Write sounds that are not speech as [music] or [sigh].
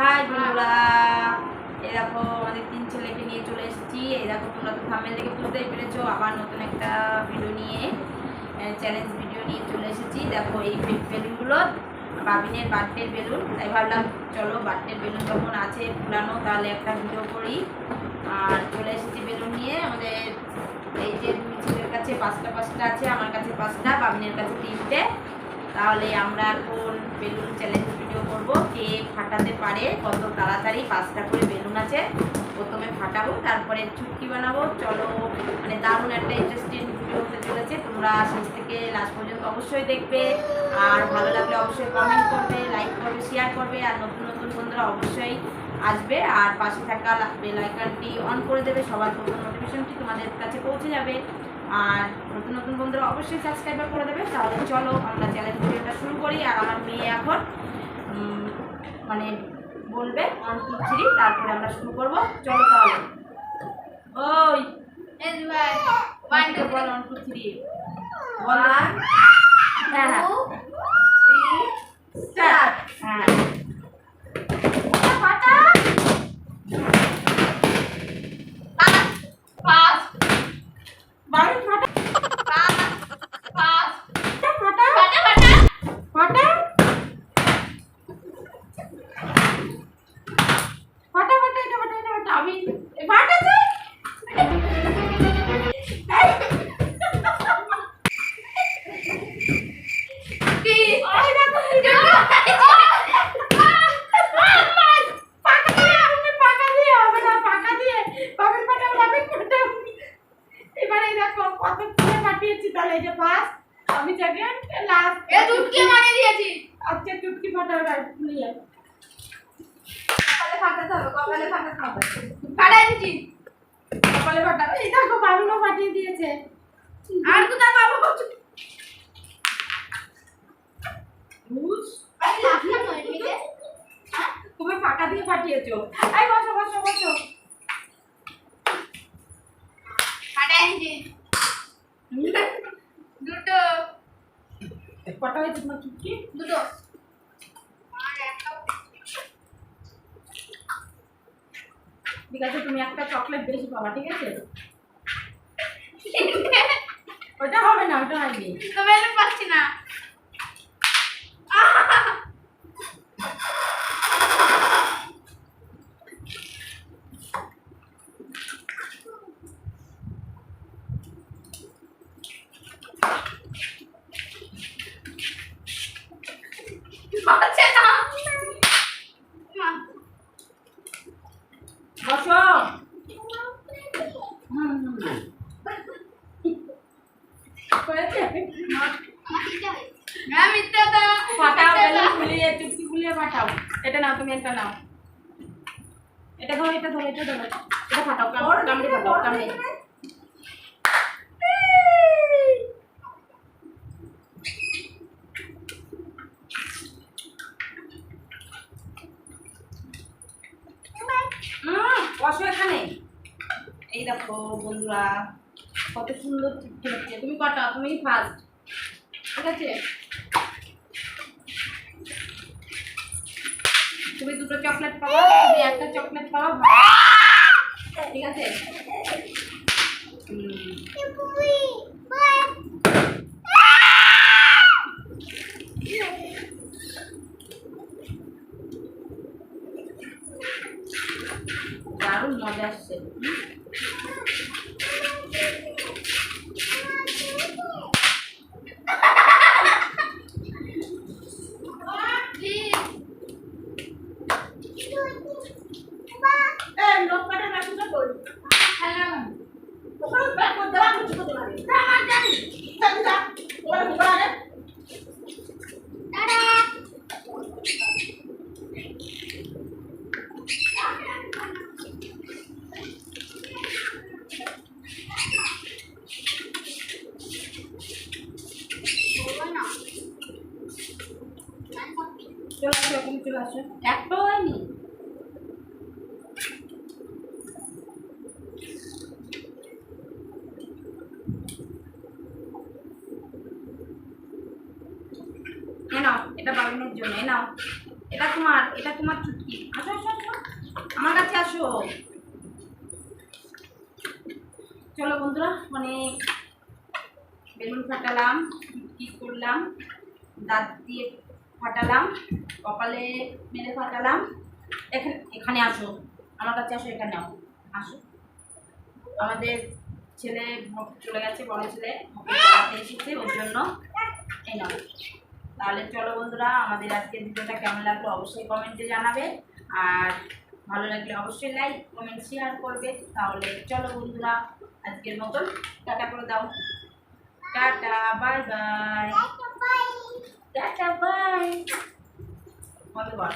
High বন্ধুরা, এই আমাদের তিন ছেলেকে নিয়ে চলে এসেছি। এই দেখো তোমরা তো থামেল থেকে বুঝতেই পেরেছ, আবার নতুন একটা ভিডিও নিয়ে চ্যালেঞ্জ ভিডিও নিয়ে চলে এসেছি। দেখো এই বেলুনগুলো বাবিনের বার্থডের বেলুন তাই ভাবলাম, চলো বার্থডের বেলুন যখন আছে ফুলানো, তাহলে একটা ভিডিও করি। আর চলে এসেছি বেলুন নিয়ে। আমাদের এই যে ছেলের কাছে পাঁচটা পাঁচটা আছে, আমার কাছে পাঁচটা, বাবিনের কাছে তিনটে। তাহলে আমরা এখন বেলুন চ্যালেঞ্জ ভিডিও করব। কে ফাটাতে পারে, কত তাড়াতাড়ি পাঁচটা করে বেলুন আছে, প্রথমে ফাটাবো, তারপরে চুটকি বানাবো। চলো মানে দারুণ একটা ইন্টারেস্টিং ভিডিও হতে চলেছে। তোমরা শেষ থেকে লাস্ট পর্যন্ত অবশ্যই দেখবে। আর ভালো লাগলে অবশ্যই কমেন্ট করবে লাইক করবে শেয়ার করবে, আর নতুন নতুন বন্ধুরা অবশ্যই আসবে। আর পাশে থাকা বেল আইকনটি অন করে দেবে, সবার প্রথম নোটিফিকেশনটি তোমাদের কাছে পৌঁছে যাবে। আর নতুন নতুন বন্ধুরা অবশ্যই সাবস্ক্রাইব করে দেবে। তাহলে চলো, আমরা চ্যালেঞ্জ ভিডিওটা শুরু করি। আর আমার মেয়ে এখন মানে বলবে ওয়ান টু থ্রি তারপরে আমরা শুরু করব। চলো তাহলে। ওই ওয়ান টু বল ওয়ান টু থ্রি বল হ্যাঁ হ্যাঁ স্টার্ট হ্যাঁ। কত ফুলে তাহলে? এই যে ফার্স্ট আমি সেকেন্ড লাস্ট আজকে চুটকি ফাটা কপালে ফাটাতে হবে কপালে ফাটাতে হবে। কপালে ফাটাবে এই দেখো বাবুনও ফাটিয়ে দিয়েছে। আর কোথায় পাবো ঘুষ তুমি ফাঁকা দিয়ে ফাটিয়েছো। এই বসো বসো বসো। দুটো কটা হয়েছে তোমার চুটকি দুটো ঠিক আছে তুমি একটা চকলেট বেশি পাবা ঠিক আছে? [laughs] ওটা হবে না ওটা হয়নি। তো বেলুন পাচ্ছি না পাচ্ছে না বসো হুম, হুম। হয়েছে? হ্যাঁ মিথ্যাটা ফাটাও বেলুন ফুলিয়ে চুটকি ফুলিয়ে ফাটাও এটা নাও তুমি একটা নাও। এটা ধরো এটা ধরো এটা ধরো। এটা ফাটাও কাম- কামড়ে ফাটাও কামড়ে। হুম, বসো এখানে। এই দেখো বন্ধুরা কত সুন্দর তুমি কটা তুমি ফার্স্ট ঠিক আছে? তুমি দুটো চকলেট পাবা তুমি একটা চকলেট পাবা ঠিক আছে হুম, দারুণ মজা আসছে চলে আসো এখানে চলে আসো একটাও হয়নি এ নাও এটা বাগানোর জন্য। নাও। এটা তোমার এটা তোমার চুটকি। আসো আসো আসো। আমার কাছে আসো। চলো বন্ধুরা মানে বেলুন ফাটালাম কি করলাম দাঁত দিয়ে ফাটালাম, কপালে মেরে ফাটালাম। এখানে এখানে আসো। আমার কাছে আসো এখানে নাও। আসো। আমাদের ছেলে চলে গেছে, বড় ছেলে এসেছে, ওর জন্য এই নাও। তাহলে চলো বন্ধুরা আমাদের আজকের ভিডিওটা কেমন লাগল অবশ্যই কমেন্টে জানাবে। আর ভালো লাগলে অবশ্যই লাইক কমেন্ট শেয়ার করবে। তাহলে চলো বন্ধুরা আজকের মতন টাটা করে দাও। Tata bye bye tata bye বলো।